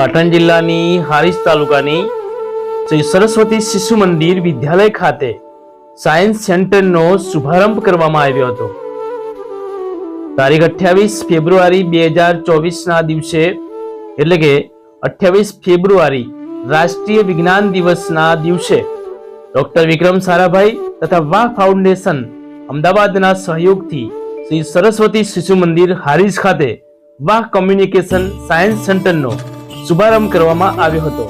પાટણ જિલ્લાની હારીજ તાલુકાની સરસ્વતી શિશુ મંદિર વિદ્યાલય ખાતે સાયન્સ સેન્ટરનો શુભારંભ કરવામાં આવ્યો હતો. તારીખ અઠ્યાવીસ ફેબ્રુઆરી બે હજાર ચોવીસના દિવસે, એટલે કે અઠ્યાવીસ ફેબ્રુઆરી રાષ્ટ્રીય વિજ્ઞાન દિવસના દિવસે, ડોક્ટર વિક્રમ સારાભાઈ તથા વાહ ફાઉન્ડેશન અમદાવાદના સહયોગથી શ્રી સરસ્વતી શિશુ મંદિર હારીજ ખાતે વાહ કોમ્યુનિકેશન સાયન્સ સેન્ટરનો શુભારંભ કરવામાં આવ્યો હતો.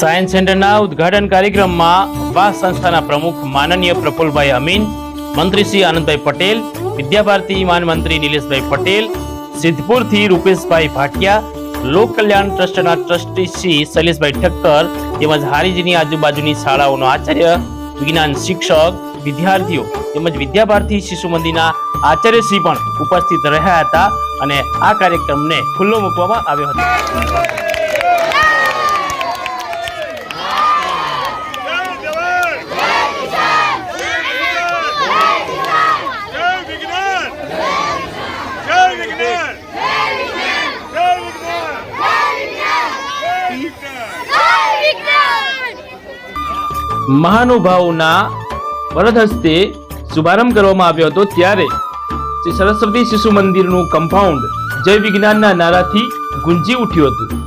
સાયન્સ સેન્ટરના ઉદઘાટન કાર્યક્રમમાં વાસ સંસ્થાના પ્રમુખ માનનીય પ્રફુલભાઈ અમીન, મંત્રી શ્રી આનંદભાઈ પટેલ, વિદ્યાભારતી માન મંત્રી નિલેશભાઈ પટેલ, સિદ્ધપુરથી રૂપેશભાઈ ભાટિયા, લોક કલ્યાણ ટ્રસ્ટના ટ્રસ્ટી શ્રી શૈલેષભાઈ ઠક્કર તેમજ હારીજીની આજુબાજુની શાળાઓનો આચાર્ય, વિજ્ઞાન શિક્ષક વિદ્યાર્થીઓ તેમજ વિદ્યાભારતી શિશુ મંદિરના આચાર્યશ્રી પણ ઉપસ્થિત રહ્યા હતા અને આ કાર્યક્રમને ખુલ્લો મૂકવામાં આવ્યો હતો મહાનુભાવોના વરદ હસ્તે શુભારંભ કરવામાં આવ્યો હતો ત્યારે સરસ્વતી શિશુ મંદિરનું કમ્પાઉન્ડ જય વિજ્ઞાનના નારાથી ગુંજી ઉઠ્યું હતું.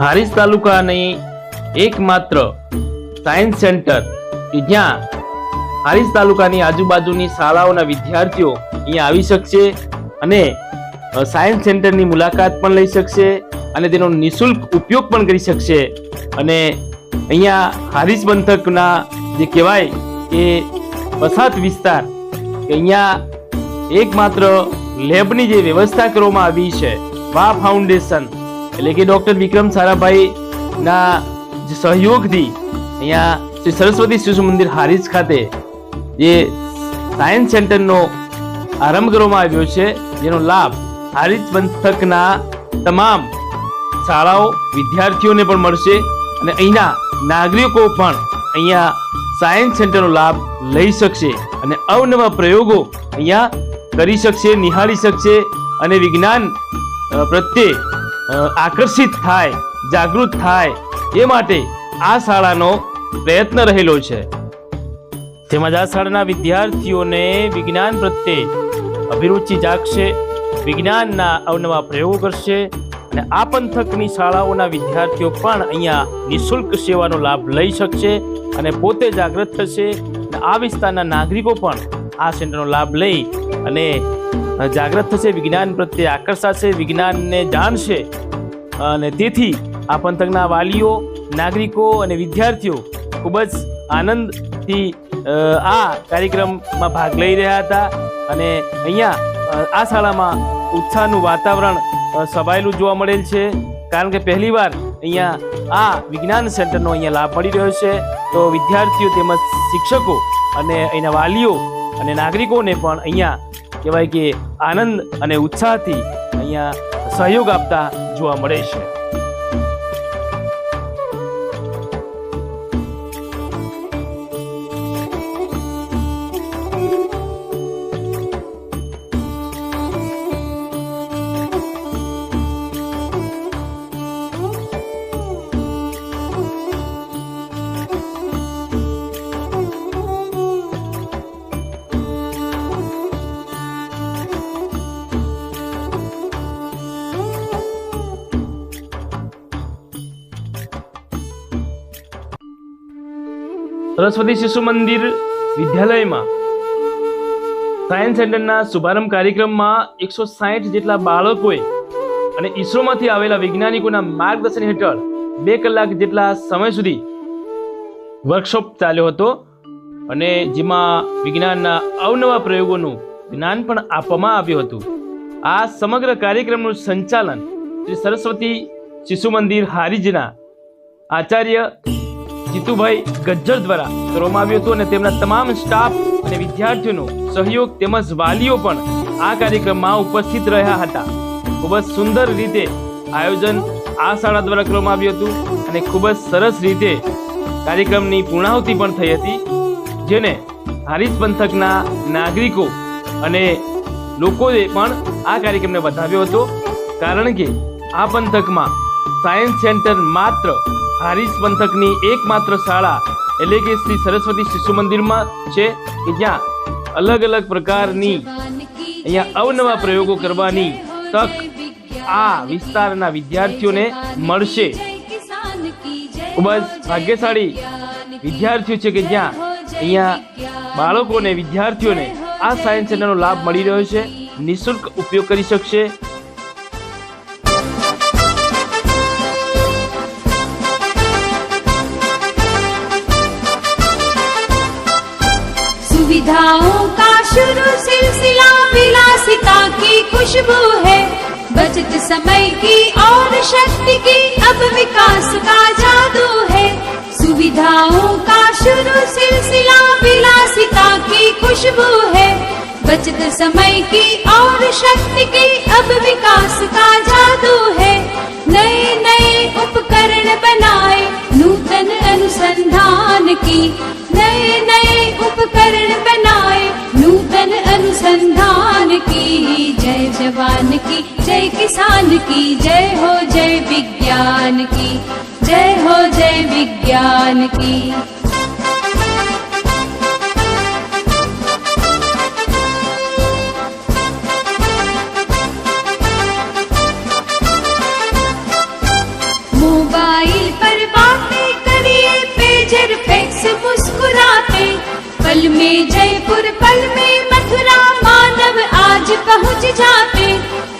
હારીજ તાલુકાની એકમાત્ર સાયન્સ સેન્ટર કે જ્યાં હારીજ તાલુકાની આજુબાજુની શાળાઓના વિદ્યાર્થીઓ અહીંયા આવી શકશે અને સાયન્સ સેન્ટરની મુલાકાત પણ લઈ શકશે અને તેનો નિઃશુલ્ક ઉપયોગ પણ કરી શકશે. અને અહીંયા હારીજ પંથકના જે કહેવાય કે પછાત વિસ્તાર, કે અહીંયા એકમાત્ર લેબની જે વ્યવસ્થા કરવામાં આવી છે, વા ફાઉન્ડેશન, એટલે કે ડૉક્ટર વિક્રમ સારાભાઈ ના જે સહયોગથી અહીંયા શ્રી સરસ્વતી શિશુ મંદિર હારીજ ખાતે જે સાયન્સ સેન્ટરનો આરંભ કરવામાં આવ્યો છે, જેનો લાભ હારીજ પંથકના તમામ શાળાઓ વિદ્યાર્થીઓને પણ મળશે અને અહીંના નાગરિકો પણ અહીંયા સાયન્સ સેન્ટરનો લાભ લઈ શકશે અને અવનવા પ્રયોગો અહીંયા કરી શકશે, નિહાળી શકશે અને વિજ્ઞાન પ્રત્યે આકર્ષિત થાય, જાગૃત થાય એ માટે આ શાળાનો પ્રયત્ન રહેલો છે. તેમજ આ શાળાના વિદ્યાર્થીઓને વિજ્ઞાન પ્રત્યે અભિરુચિ જાગશે વિજ્ઞાનના અવનવા પ્રયોગો કરશે અને આ પંથકની શાળાઓના વિદ્યાર્થીઓ પણ અહીંયા નિઃશુલ્ક સેવાનો લાભ લઈ શકશે અને પોતે જાગૃત થશે અને આ વિસ્તારના નાગરિકો પણ આ સેન્ટરનો લાભ લઈ અને જાગૃત થશે, વિજ્ઞાન પ્રત્યે આકર્ષાશે, વિજ્ઞાનને જાણશે. અને તેથી આ પંથકના વાલીઓ, નાગરિકો અને વિદ્યાર્થીઓ ખૂબ જ આનંદથી આ કાર્યક્રમમાં ભાગ લઈ રહ્યા હતા અને અહીંયા આ શાળામાં ઉત્સાહનું વાતાવરણ સભાયેલું જોવા મળેલ છે. કારણ કે પહેલીવાર અહીંયા આ વિજ્ઞાન સેન્ટરનો અહીંયા લાભ મળી રહ્યો છે. તો વિદ્યાર્થીઓ તેમજ શિક્ષકો અને અહીંના વાલીઓ અને નાગરિકોને પણ અહીંયા કહેવાય કે આનંદ અને ઉત્સાહથી અહીંયા સહયોગ આપતા જોવા મળે છે. સરસ્વતી શિશુ મંદિર વિદ્યાલયમાં. સાયન્સ સેન્ટરના શુભારંભ કાર્યક્રમમાં એકસો સાહીઠ જેટલા બાળકોએ અને ઈસરોમાંથી આવેલા વૈજ્ઞાનિકોના માર્ગદર્શન હેઠળ બે કલાક જેટલા સમય સુધી વર્કશોપ ચાલ્યો હતો અને જેમાં વિજ્ઞાનના અવનવા પ્રયોગોનું જ્ઞાન પણ આપવામાં આવ્યું હતું. આ સમગ્ર કાર્યક્રમનું સંચાલન શ્રી સરસ્વતી શિશુ મંદિર હારીજના આચાર્ય જીતુભાઈ ગજ્જર દ્વારા કરવામાં આવ્યું હતું અને તેમના તમામ સ્ટાફ અને વિદ્યાર્થીઓનો સહયોગ તેમજ વાલીઓ પણ આ કાર્યક્રમમાં ઉપસ્થિત રહ્યા હતા. ખૂબ જ સુંદર રીતે આયોજન આ શાળા દ્વારા કરવામાં આવ્યું હતું અને ખૂબ જ સરસ રીતે કાર્યક્રમની પૂર્ણાહુતિ પણ થઈ હતી, જેને હારીજ પંથકના નાગરિકો અને લોકોએ પણ આ કાર્યક્રમને વધાવ્યો હતો. કારણ કે આ પંથકમાં સાયન્સ સેન્ટર માત્ર હારીજ પંથકની એકમાત્ર શાળા એટલે કે શ્રી સરસ્વતી શિશુ મંદિરમાં છે. કે જ્યાં અલગ અલગ પ્રકારની અહીંયા અવનવા પ્રયોગો કરવાની તક આ વિસ્તારના વિદ્યાર્થીઓને મળશે. ખૂબ જ ભાગ્યશાળી વિદ્યાર્થીઓ છે કે જ્યાં અહીંયા બાળકોને વિદ્યાર્થીઓને આ સાયન્સ સેન્ટરનો લાભ મળી રહ્યો છે. નિઃશુલ્ક ઉપયોગ કરી શકશે. सुविधाओं का शुरू सिलसिला विलासिता की खुशबू है। बचत समय की और शक्ति की अब विकास का जादू है। सुविधाओं का शुरू सिलसिला विलासिता की खुशबू है। बचत समय की और शक्ति की अब विकास का जादू है। नए नए उपकरण बनाए, नूतन अनुसंधान की जवान की, जय किसान की, जय हो जय विज्ञान की, जय हो जय विज्ञान की। मोबाइल पर बातें करिए, पेजर मुस्कुराते, पल में जयपुर, पल में आज पहुँच जाते।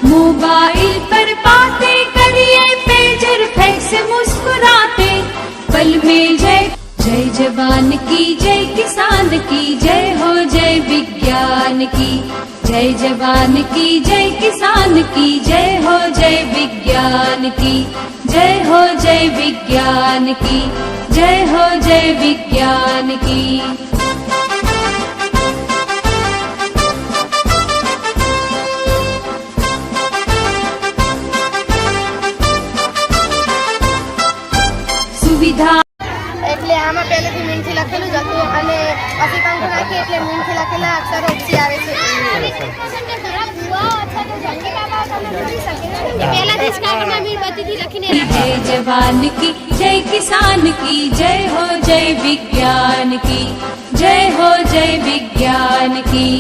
मोबाइल पर बातें करिए, पेजर फैक्स मुस्कुराते। पल में जय जय जवान की, जय किसान की, जय हो जय विज्ञान की। जय जवान की, जय किसान की, जय हो जय विज्ञान की। जय हो जय विज्ञान की, जय हो जय विज्ञान की। સુવિધા એટલે આમાં પહેલેથી મીણથી લખેલું જ હતું અને પછી કંકુ નાખીએ એટલે મીણથી લખેલા અક્ષરો ઉપસી આવે છે જય જવાન કી જય કિસાન કી જય હો જય વિજ્ઞાન કી જય હો જય વિજ્ઞાન કી